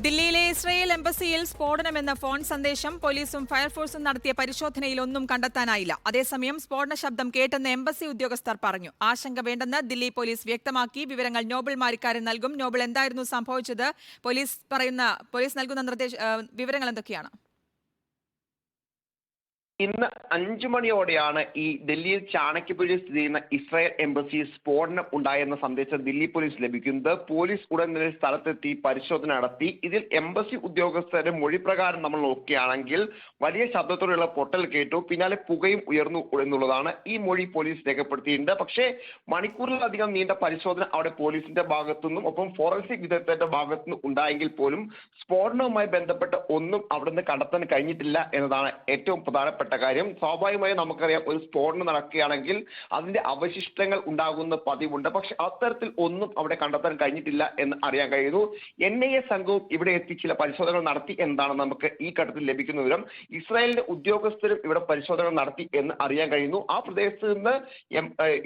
ദില്ലിയിലെ Israel എംബസിയിൽ സ്ഫോടനമെന്ന phone സന്ദേശം പോലീസും ഫയർഫോഴ്സും നടത്തിയ പരിശോധനയിൽ ഒന്നും കണ്ടെത്താനായില്ല. അതേസമയം സ്ഫോടന ശബ്ദം കേട്ടെന്ന് എംബസി ഉദ്യോഗസ്ഥർ പറഞ്ഞു. ആശങ്ക വേണ്ടെന്ന് ദില്ലി പോലീസ് വ്യക്തമാക്കി. വിവരങ്ങൾ നോബിൾ മാരിക്കാരൻ നൽകും. നോബിൾ എന്തായിരുന്നു സംഭവിച്ചത്? പോലീസ് പറയുന്ന പോലീസ് നൽകുന്ന നിർദ്ദേശ വിവരങ്ങൾ എന്തൊക്കെയാണ്? ഇന്ന് അഞ്ചു മണിയോടെയാണ് ഈ ഡൽഹിയിൽ ചാണക്യപുരി സ്ഥിതി ചെയ്യുന്ന ഇസ്രായേൽ എംബസി സ്ഫോടനം ഉണ്ടായെന്ന സന്ദേശം ദില്ലി പോലീസ് ലഭിക്കുന്നത്. പോലീസ് ഉടൻ തന്നെ സ്ഥലത്തെത്തി പരിശോധന നടത്തി. ഇതിൽ എംബസി ഉദ്യോഗസ്ഥരുടെ മൊഴി പ്രകാരം നമ്മൾ നോക്കുകയാണെങ്കിൽ വലിയ ശബ്ദത്തോടെയുള്ള പൊട്ടൽ കേട്ടു. പിന്നാലെ പുകയും ഉയർന്നു എന്നുള്ളതാണ് ഈ മൊഴി പോലീസ് രേഖപ്പെടുത്തിയിട്ടുണ്ട്. പക്ഷേ മണിക്കൂറിലധികം നീണ്ട പരിശോധന അവിടെ പോലീസിന്റെ ഭാഗത്തുനിന്നും ഒപ്പം ഫോറൻസിക് വിദഗ്ധരുടെ ഭാഗത്തുനിന്നും ഉണ്ടായെങ്കിൽ പോലും സ്ഫോടനവുമായി ബന്ധപ്പെട്ട് ഒന്നും അവിടുന്ന് കണ്ടെത്താൻ കഴിഞ്ഞിട്ടില്ല എന്നതാണ് ഏറ്റവും പ്രധാനപ്പെട്ട കാര്യം. സ്വാഭാവികമായും നമുക്കറിയാം ഒരു സ്ഫോടനം നടക്കുകയാണെങ്കിൽ അതിന്റെ അവശിഷ്ടങ്ങൾ ഉണ്ടാകുന്ന പതിവുണ്ട്. പക്ഷെ അത്തരത്തിൽ ഒന്നും അവിടെ കണ്ടെത്താൻ കഴിഞ്ഞിട്ടില്ല എന്ന് അറിയാൻ കഴിയുന്നു. എൻ ഐ എ സംഘവും ഇവിടെ എത്തി ചില പരിശോധനകൾ നടത്തി എന്നാണ് നമുക്ക് ഈ ഘട്ടത്തിൽ ലഭിക്കുന്ന വിവരം. ഇസ്രായേലിന്റെ ഉദ്യോഗസ്ഥരും ഇവിടെ പരിശോധനകൾ നടത്തി എന്ന് അറിയാൻ കഴിയുന്നു. ആ പ്രദേശത്ത് നിന്ന്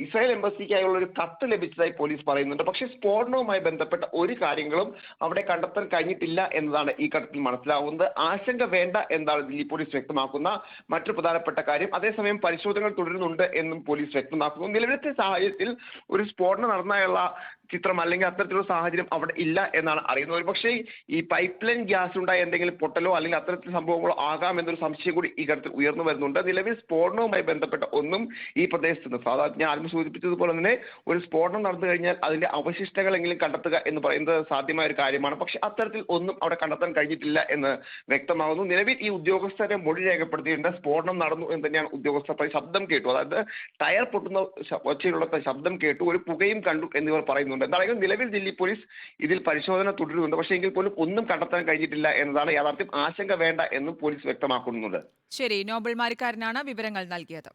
ഇസ്രായേൽ എംബസിക്കായുള്ള ഒരു കത്ത് ലഭിച്ചതായി പോലീസ് പറയുന്നുണ്ട്. പക്ഷേ സ്ഫോടനവുമായി ബന്ധപ്പെട്ട ഒരു കാര്യങ്ങളും അവിടെ കണ്ടെത്താൻ കഴിഞ്ഞിട്ടില്ല എന്നതാണ് ഈ ഘട്ടത്തിൽ മനസ്സിലാവുന്നത്. ആശങ്ക വേണ്ട എന്നാണ് ദില്ലി പോലീസ് വ്യക്തമാക്കുന്ന മറ്റു പ്രധാനപ്പെട്ട കാര്യം അതേസമയം പരിശോധനകൾ തുടരുന്നുണ്ട് എന്നും പോലീസ് വ്യക്തമാക്കുന്നു. നിലവിലത്തെ സാഹചര്യത്തിൽ ഒരു സ്ഫോടനം നടന്നായുള്ള ചിത്രം അല്ലെങ്കിൽ അത്തരത്തിലുള്ള സാഹചര്യം അവിടെ ഇല്ല എന്നാണ് അറിയുന്നത്. ഒരുപക്ഷേ ഈ പൈപ്പ് ലൈൻ ഗ്യാസ് ഉണ്ടായ എന്തെങ്കിലും പൊട്ടലോ അല്ലെങ്കിൽ അത്തരത്തിൽ സംഭവങ്ങളോ ആകാം എന്നൊരു സംശയം കൂടി ഈ ഘട്ടത്തിൽ ഉയർന്നു വരുന്നുണ്ട്. നിലവിൽ സ്ഫോടനവുമായി ബന്ധപ്പെട്ട ഒന്നും ഈ പ്രദേശത്ത് സാധാരണ ഞാൻ ആദ്യം സൂചിപ്പിച്ചതുപോലെ തന്നെ ഒരു സ്ഫോടനം നടന്നു കഴിഞ്ഞാൽ അതിന്റെ അവശിഷ്ടങ്ങളെങ്കിലും കണ്ടെത്തുക എന്ന് പറയുന്നത് സാധ്യമായ ഒരു കാര്യമാണ്. പക്ഷെ അത്തരത്തിൽ ഒന്നും അവിടെ കണ്ടെത്താൻ കഴിഞ്ഞിട്ടില്ല എന്ന് വ്യക്തമാകുന്നു. നിലവിൽ ഈ ഉദ്യോഗസ്ഥരെ മൊഴി രേഖപ്പെടുത്തിയിട്ടുണ്ട്. സ്ഫോടനം നടന്നു എന്ന് തന്നെയാണ് ഉദ്യോഗസ്ഥർ ശബ്ദം കേട്ടു. അതായത് ടയർ പൊട്ടുന്ന ഒച്ചയിലുള്ള ശബ്ദം കേട്ടു. ഒരു പുകയും കണ്ടു എന്നിവർ പറയുന്നുണ്ട് എന്താണെങ്കിലും നിലവിൽ ദില്ലി പോലീസ് ഇതിൽ പരിശോധന തുടരുന്നുണ്ട്. പക്ഷേ എങ്കിൽ പോലും ഒന്നും കണ്ടെത്താൻ കഴിഞ്ഞിട്ടില്ല എന്നതാണ് യാഥാർത്ഥ്യം. ആശങ്ക വേണ്ട എന്നും പോലീസ് വ്യക്തമാക്കുന്നുണ്ട്. ശരി നോബിൾ മാരിക്കാരനാണ് വിവരങ്ങൾ നൽകിയത്.